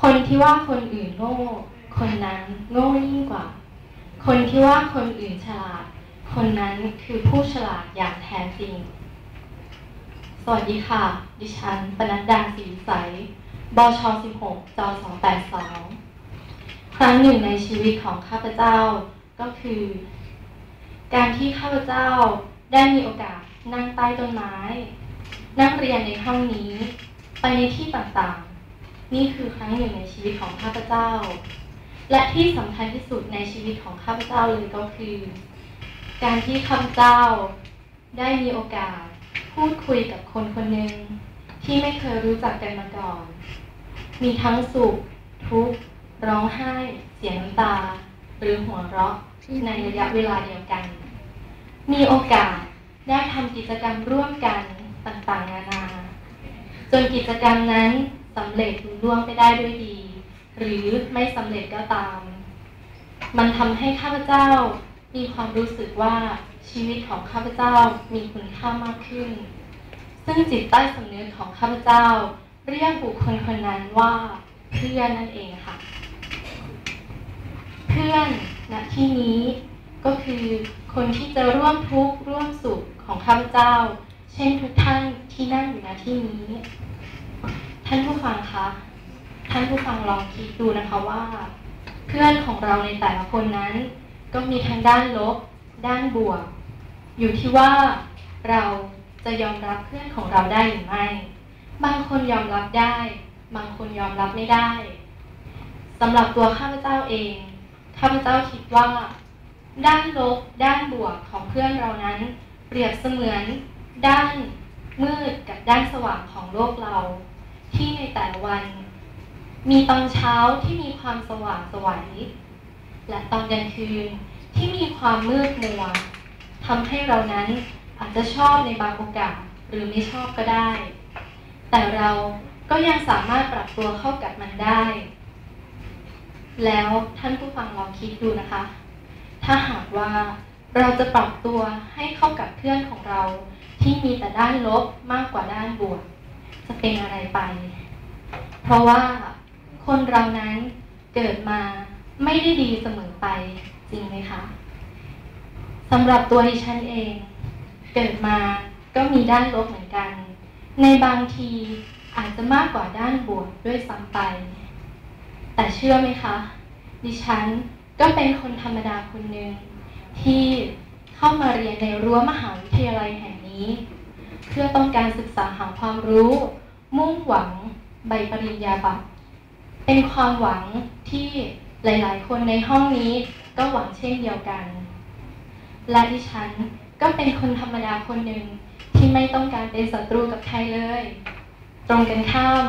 คนที่ว่าคนอื่นโง่ คนนั้นโง่ยิ่งกว่า คนที่ว่าคนอื่นฉลาด คนนั้นคือผู้ฉลาดอย่างแท้จริง สวัสดีค่ะ ดิฉันปนัดดาศรีใส บช 16 จ 282 ครั้งหนึ่งในชีวิตของข้าพเจ้าก็คือ การที่ข้าพเจ้าได้มีโอกาสนั่งใต้ต้นไม้ นั่งเรียนในห้องนี้ ไปในที่ต่างๆ นี่คือครั้งหนึ่งในชีวิตของข้าพเจ้า และที่สำคัญที่สุดในชีวิตของข้าพเจ้าเลยก็คือ การที่ข้าพเจ้าได้มีโอกาสพูดคุยกับคนคนหนึ่งที่ไม่เคยรู้จักกันมาก่อน มีทั้งสุข ทุกข์ ร้องไห้ เสียน้ำตา หรือหัวเราะในระยะเวลาเดียวกัน มีโอกาสได้ทำกิจกรรมร่วมกันต่างๆนานา จนกิจกรรมนั้น สำเร็จลุล่วงไปได้ด้วยดี หรือไม่สำเร็จก็ตาม มันทำให้ข้าพเจ้ามีความรู้สึกว่าชีวิตของข้าพเจ้ามีคุณค่ามากขึ้น ซึ่งจิตใต้สำนึกของข้าพเจ้า เรียกบุคคลคนนั้นว่าเพื่อนนั่นเองค่ะ เพื่อนณที่นี้ก็คือคนที่จะร่วมทุกข์ร่วมสุขของข้าพเจ้า เช่นทุกท่านที่นั่งอยู่ณที่นี้ ท่านผู้ฟังคะ ท่านผู้ฟังลองคิดดูนะคะว่า เพื่อนของเราในแต่ละคนนั้น ก็มีทั้งด้านลบ ด้านบวก อยู่ที่ว่าเราจะยอมรับเพื่อนของเราได้หรือไม่ บางคนยอมรับได้ บางคนยอมรับไม่ได้สำหรับตัวข้าพเจ้าเอง ข้าพเจ้าคิดว่า ด้านลบ ด้านบวกของเพื่อนเรานั้น เปรียบเสมือน ด้านมืดกับด้านสว่างของโลกเรา ที่ในแต่ละวัน มีตอนเช้าที่มีความสว่างสวัยและตอนกลางคืนที่มีความมืดมัวทำให้เรานั้นอาจจะชอบในบางโอกาสหรือไม่ชอบก็ได้ แต่เราก็ยังสามารถปรับตัวเข้ากับมันได้ แล้วท่านผู้ฟังลองคิดดูนะคะ ถ้าหากว่าเราจะปรับตัวให้เข้ากับเพื่อนของเราที่มีแต่ด้านลบมากกว่าด้านบวก จะเป็นอะไรไป เพราะว่าคนเรานั้นเกิดมาไม่ได้ดีเสมอไปจริงไหมคะสำหรับตัวดิฉันเอง เกิดมาก็มีด้านลบเหมือนกัน ในบางทีอาจจะมากกว่าด้านบวกด้วยซ้ำไป แต่เชื่อไหมคะ ดิฉันก็เป็นคนธรรมดาคนหนึ่งที่เข้ามาเรียนในรั้วมหาวิทยาลัยแห่งนี้ เพื่อต้องการศึกษาหาความรู้ มุ่งหวังใบปริญญาบัตรเป็นความหวังที่หลาย ๆ คนในห้องนี้ก็หวังเช่นเดียวกัน และดิฉันก็เป็นคนธรรมดาคนหนึ่งที่ไม่ต้องการเป็นศัตรูกับใครเลย ตรงกันข้าม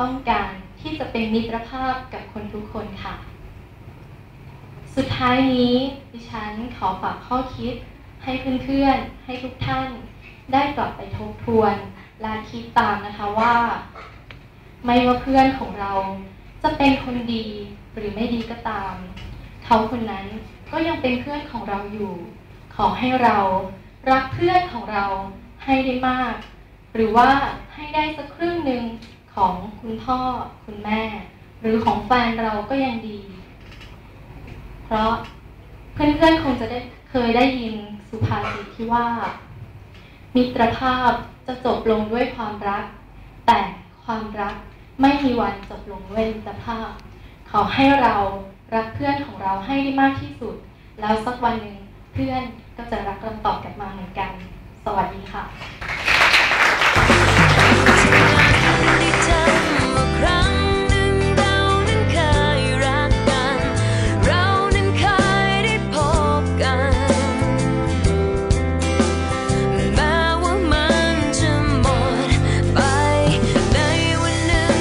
ต้องการที่จะเป็นมิตรภาพกับคนทุกคนค่ะ สุดท้ายนี้ดิฉันขอฝากข้อคิดให้เพื่อนๆให้ทุกท่านได้กลับไปทบทวน และคิดตามนะคะว่า ไม่ว่าเพื่อนของเราจะเป็นคนดีหรือไม่ดีก็ตาม เขาคนนั้นก็ยังเป็นเพื่อนของเราอยู่ ขอให้เรารักเพื่อนของเราให้ได้มาก หรือว่าให้ได้สักครึ่งหนึ่งของคุณพ่อคุณแม่ หรือของแฟนเราก็ยังดี เพราะเพื่อนๆคงจะได้เคยได้ยินสุภาษิตที่ว่า มิตรภาพ จะจบลงด้วยความรัก แต่ความรักไม่มีวันจบลงด้วยมิตรภาพ ขอให้เรารักเพื่อนของเราให้ได้มากที่สุด แล้วสักวันหนึ่งเพื่อนก็จะรักเราตอบกลับมาเหมือนกัน สวัสดีค่ะ